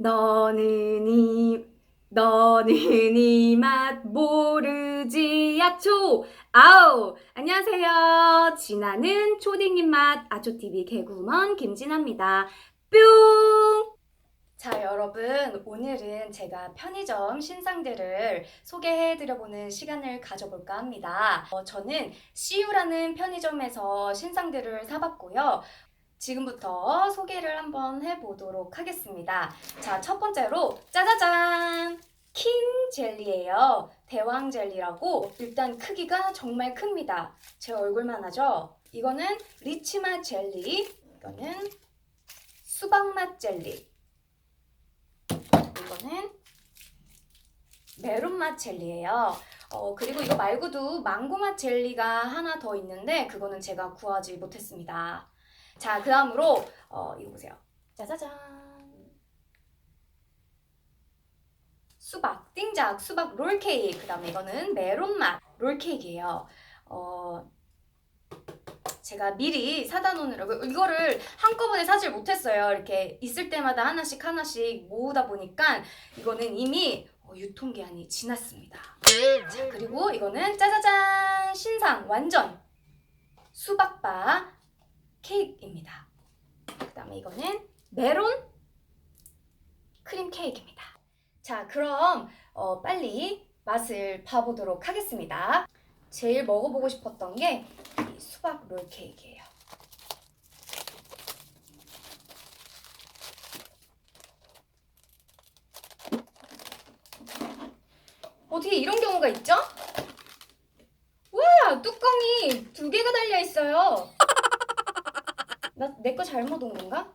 너는 이 너는 이 맛 모르지 야초. 아우 안녕하세요. 진아는 초딩 입맛 아초TV 개구먼 김진아입니다. 뿅! 자 여러분 오늘은 제가 편의점 신상들을 소개해드려보는 시간을 가져볼까 합니다. 어, 저는 CU라는 편의점에서 신상들을 사봤고요 지금부터 소개를 한번 해보도록 하겠습니다. 자, 첫 번째로 짜자잔! 킹 젤리예요. 대왕 젤리라고 일단 크기가 정말 큽니다. 제 얼굴만 하죠? 이거는 리치맛 젤리, 이거는 수박맛 젤리, 이거는 메론맛 젤리예요. 어, 그리고 이거 말고도 망고맛 젤리가 하나 더 있는데 그거는 제가 구하지 못했습니다. 자, 그 다음으로 어, 이거 보세요. 짜자잔. 수박, 띵작, 수박 롤케이크. 그 다음에 이거는 메론맛 롤케이크예요. 어, 제가 미리 사다 놓으려고 이거를 한꺼번에 사질 못했어요. 이렇게 있을 때마다 하나씩 하나씩 모으다 보니까 이거는 이미 어, 유통기한이 지났습니다. 자, 그리고 이거는 짜자잔 신상 완전 수박바 케이크입니다. 그 다음에 이거는 메론 크림 케이크입니다. 자, 그럼 어, 빨리 맛을 봐보도록 하겠습니다. 제일 먹어보고 싶었던 게이 수박 롤 케이크예요. 어떻게 이런 경우가 있죠? 와, 뚜껑이 두 개가 달려 있어요. 나 내 거 잘못 온 건가?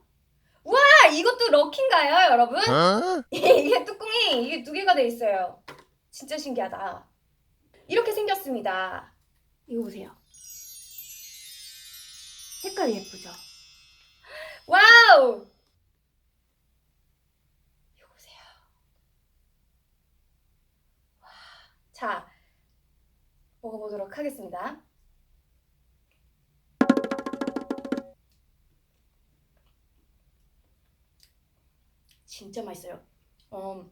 와 이것도 럭키인가요 여러분? 이게 뚜껑이 이게 두 개가 돼 있어요. 진짜 신기하다. 이렇게 생겼습니다. 이거 보세요. 색깔이 예쁘죠? 와우! 이거 보세요. 와, 자 먹어보도록 하겠습니다 진짜 맛있어요. 어,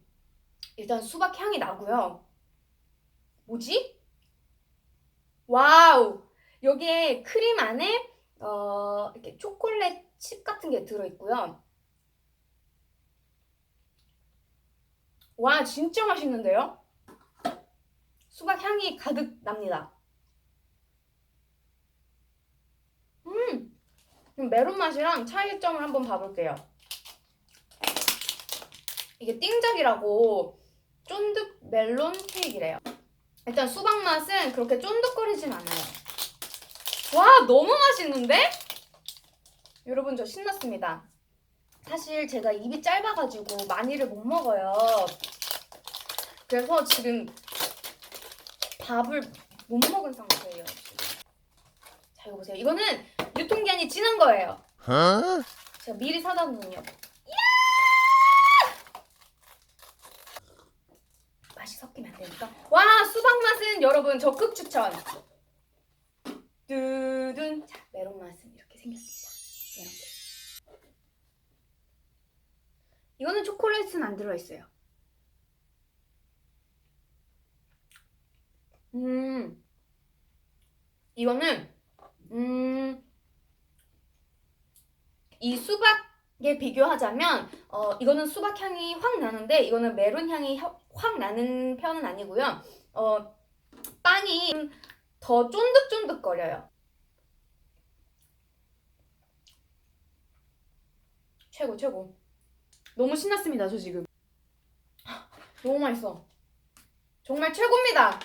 일단 수박 향이 나고요. 뭐지? 와우! 여기에 크림 안에 어, 이렇게 초콜릿 칩 같은 게 들어있고요. 와, 진짜 맛있는데요? 수박 향이 가득 납니다. 음! 메론 맛이랑 차이점을 한번 봐볼게요. 이게 띵작이라고 쫀득 멜론 케이크래요. 일단 수박 맛은 그렇게 쫀득거리진 않아요. 와 너무 맛있는데? 여러분 저 신났습니다. 사실 제가 입이 짧아가지고 많이를 못 먹어요. 그래서 지금 밥을 못 먹은 상태예요. 자 이거 보세요. 이거는 유통기한이 지난 거예요. 제가 미리 사다 놓은요. 맛이 섞이면 안 되니까. 와 수박 맛은 여러분 적극 추천. 두둔 자 메론 맛은 이렇게 생겼습니다. 케이크. 이거는 초콜릿은 안 들어 있어요. 음 이거는 음이 수박 에 비교하자면 어 이거는 수박 향이 확 나는데 이거는 메론 향이 혀- 확 나는 편은 아니고요. 어, 빵이 더 쫀득쫀득거려요. 최고 최고. 너무 신났습니다 저 지금. 너무 맛있어. 정말 최고입니다.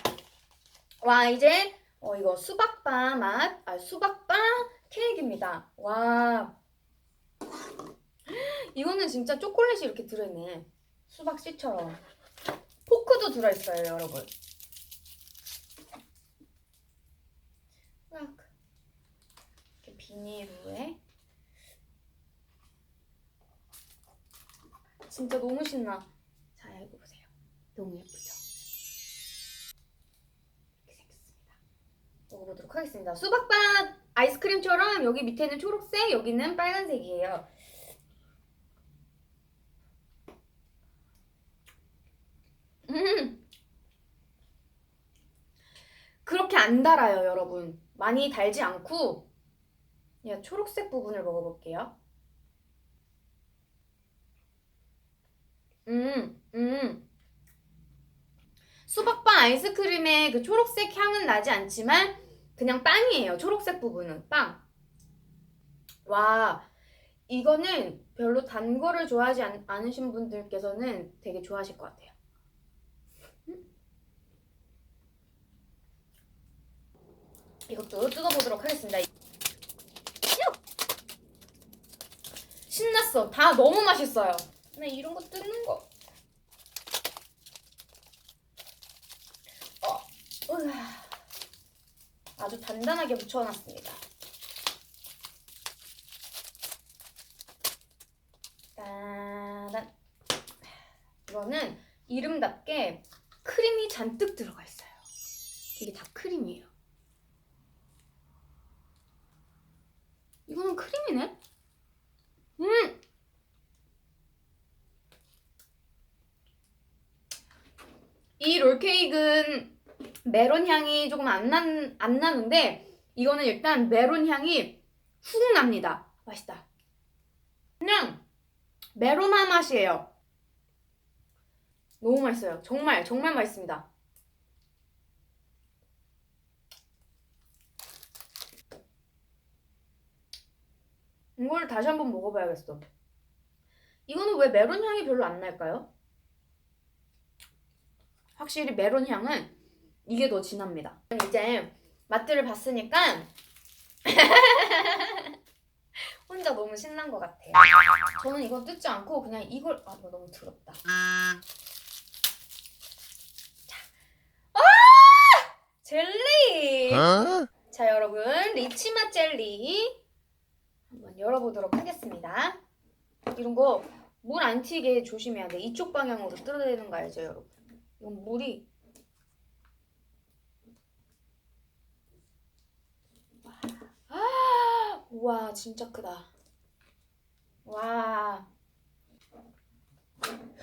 와 이제 어, 이거 수박바 맛, 아 수박바 케이크입니다. 와 이거는 진짜 초콜릿이 이렇게 들어있네. 수박 씨처럼. 포크도 들어있어요, 여러분. 딱 이렇게 비닐에 진짜 너무 신나. 자, 이거 보세요. 너무 예쁘죠? 이렇게 생겼습니다. 먹어보도록 하겠습니다. 수박밭 아이스크림처럼 여기 밑에는 초록색, 여기는 빨간색이에요. 안 달아요, 여러분. 많이 달지 않고 그냥 초록색 부분을 먹어볼게요. 음, 음. 수박빵 아이스크림의 그 초록색 향은 나지 않지만 그냥 빵이에요. 초록색 부분은 빵. 와, 이거는 별로 단 거를 좋아하지 않, 않으신 분들께서는 되게 좋아하실 것 같아요. 이것도 뜯어보도록 하겠습니다. 신났어. 다 너무 맛있어요. 나 이런 거 뜯는 거. 어, 으아. 아주 단단하게 묻혀놨습니다. 따단. 이거는 이름답게 크림이 잔뜩 들어가 있어요. 이게 다 크림이에요. 이거는 크림이네? 음! 이 롤케이크는 메론 향이 조금 안, 난, 안 나는데 이거는 일단 메론 향이 훅 납니다. 맛있다. 그냥 메로나 맛이에요. 너무 맛있어요. 정말 정말 맛있습니다. 이걸 다시 한번 먹어봐야겠어. 이거는 왜 메론 향이 별로 안 날까요? 확실히 메론 향은 이게 더 진합니다. 이제 맛들을 봤으니까 혼자 너무 신난 것 같아요. 저는 이거 뜯지 않고 그냥 이걸 아 이거 너무 더럽다. 아! 젤리. 자 여러분 리치맛 젤리 열어보도록 하겠습니다. 이런 거 물 안 튀게 조심해야 돼. 이쪽 방향으로 뜯어야 되는 거 알죠 여러분? 이건 물이 아, 우와 진짜 크다. 와.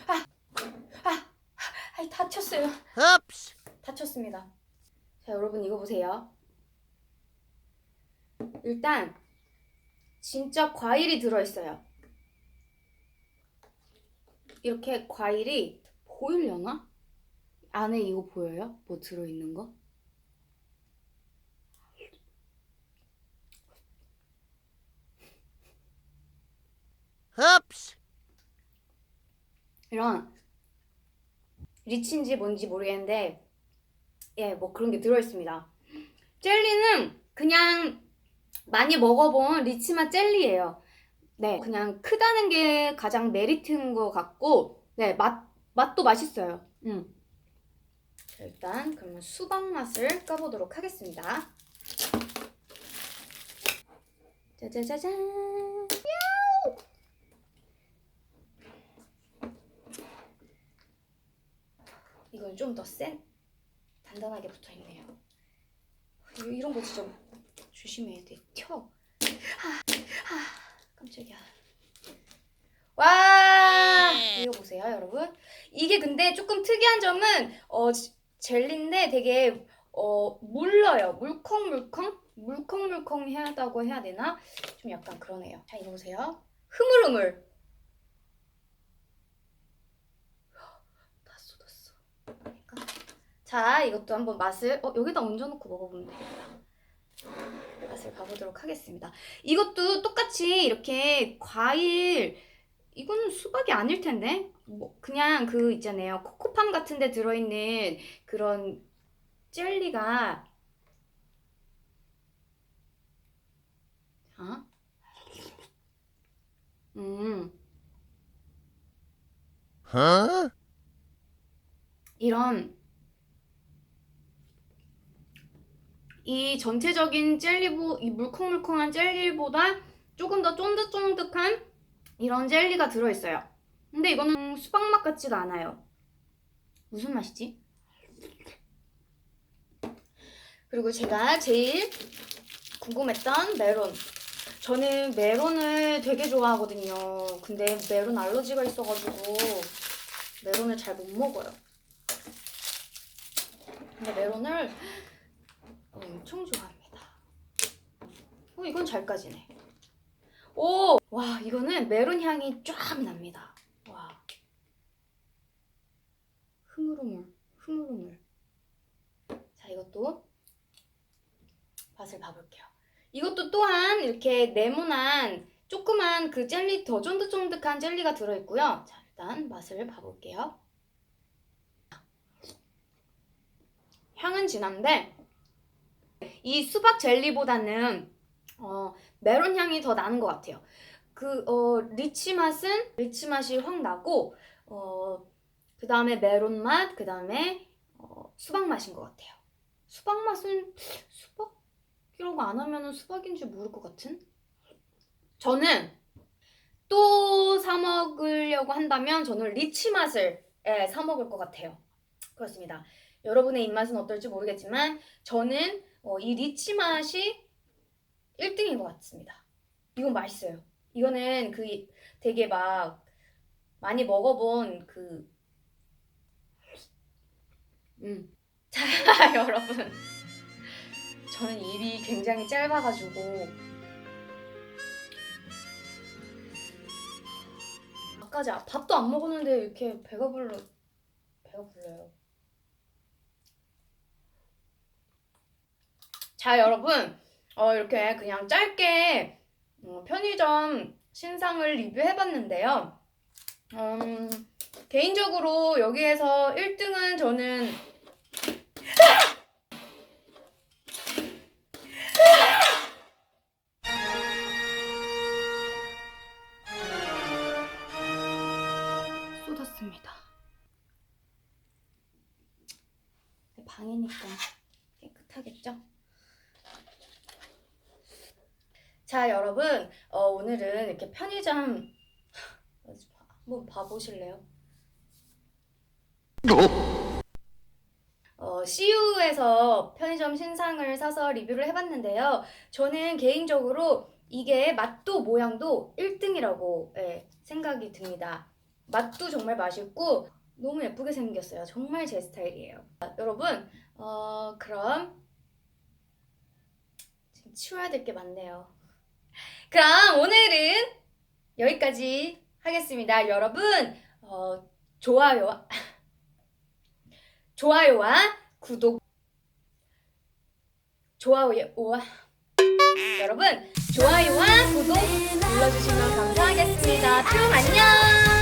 아, 아, 아, 다쳤어요. Oops. 다쳤습니다. 자, 여러분 이거 보세요. 일단 진짜 과일이 들어있어요. 이렇게 과일이 보이려나? 안에 이거 보여요? 뭐 들어있는 거? Oops. 이런 리치인지 뭔지 모르겠는데 예, 뭐 그런 게 들어있습니다. 젤리는 많이 먹어본 리치맛 젤리예요. 네, 그냥 크다는 게 가장 메리트인 것 같고, 네, 맛, 맛도 맛있어요. 음. 자, 일단 그러면 수박 맛을 까보도록 하겠습니다. 짜자자잔. 야우! 이건 좀 더 센, 단단하게 붙어 있네요. 이- 이런 거 진짜 조심해야 돼. 튀어. 아, 아, 깜짝이야. 와, 이거 보세요, 여러분. 이게 근데 조금 특이한 점은 어 지- 젤리인데 되게 어 물러요. 물컹물컹, 물컹물컹하다고 해야 되나? 좀 약간 그러네요. 자, 이거 보세요. 흐물흐물. 다 쏟았어. 그러니까. 자, 이것도 한번 맛을 어 여기다 얹어놓고 먹어보면 되겠다. 맛을 봐보도록 하겠습니다. 이것도 똑같이 이렇게 과일 이거는 수박이 아닐 텐데 뭐 그냥 그 있잖아요 코코팜 같은 데 들어있는 그런 젤리가 어? 음 Huh? 이런 이 전체적인 젤리보 이 물컹물컹한 젤리보다 조금 더 쫀득쫀득한 이런 젤리가 들어있어요. 근데 이거는 수박 맛 같지가 않아요. 무슨 맛이지? 그리고 제가 제일 궁금했던 메론. 저는 메론을 되게 좋아하거든요. 근데 메론 알러지가 있어가지고 메론을 잘 못 먹어요. 근데 메론을 엄청 좋아합니다. 어, 이건 잘 까지네. 오! 와, 이거는 메론 향이 쫙 납니다. 와. 흐물흐물, 흐물흐물. 자, 이것도 맛을 봐볼게요. 이것도 또한 이렇게 네모난 조그만 그 젤리 더 쫀득쫀득한 젤리가 들어있고요. 자, 일단 맛을 봐볼게요. 향은 진한데 이 수박 젤리보다는 어, 메론 향이 더 나는 것 같아요. 그 어, 리치 맛은 리치 맛이 확 나고 어, 그 다음에 메론 맛, 그 다음에 어, 수박 맛인 것 같아요. 수박 맛은 수박이라고 안 하면은 수박인지 모를 것 같은? 저는 또 사 먹으려고 한다면 저는 리치 맛을 예, 사 먹을 것 같아요. 그렇습니다. 여러분의 입맛은 어떨지 모르겠지만 저는 어, 이 리치 맛이 1등인 것 같습니다. 이건 맛있어요. 이거는 그 되게 막 많이 먹어본 그 음. 자, 여러분. 저는 입이 굉장히 짧아가지고 아까지 밥도 안 먹었는데 이렇게 배가 불러 배가 불러요. 자, 여러분. 어, 이렇게 그냥 짧게 어, 편의점 신상을 리뷰해봤는데요. 음, 개인적으로 여기에서 1등은 저는 자, 여러분, 어, 오늘은 이렇게 편의점 한번 봐보실래요? 어, CU에서 편의점 신상을 사서 리뷰를 해봤는데요. 저는 개인적으로 이게 맛도 모양도 1등이라고 생각이 듭니다. 맛도 정말 맛있고 너무 예쁘게 생겼어요. 정말 제 스타일이에요. 아, 여러분, 어, 그럼 지금 치워야 될 게 많네요. 그럼 오늘은 여기까지 하겠습니다. 여러분, 어, 좋아요와 좋아요와 구독 좋아요와 여러분 좋아요와 구독 눌러주시면 감사하겠습니다. 그럼 안녕.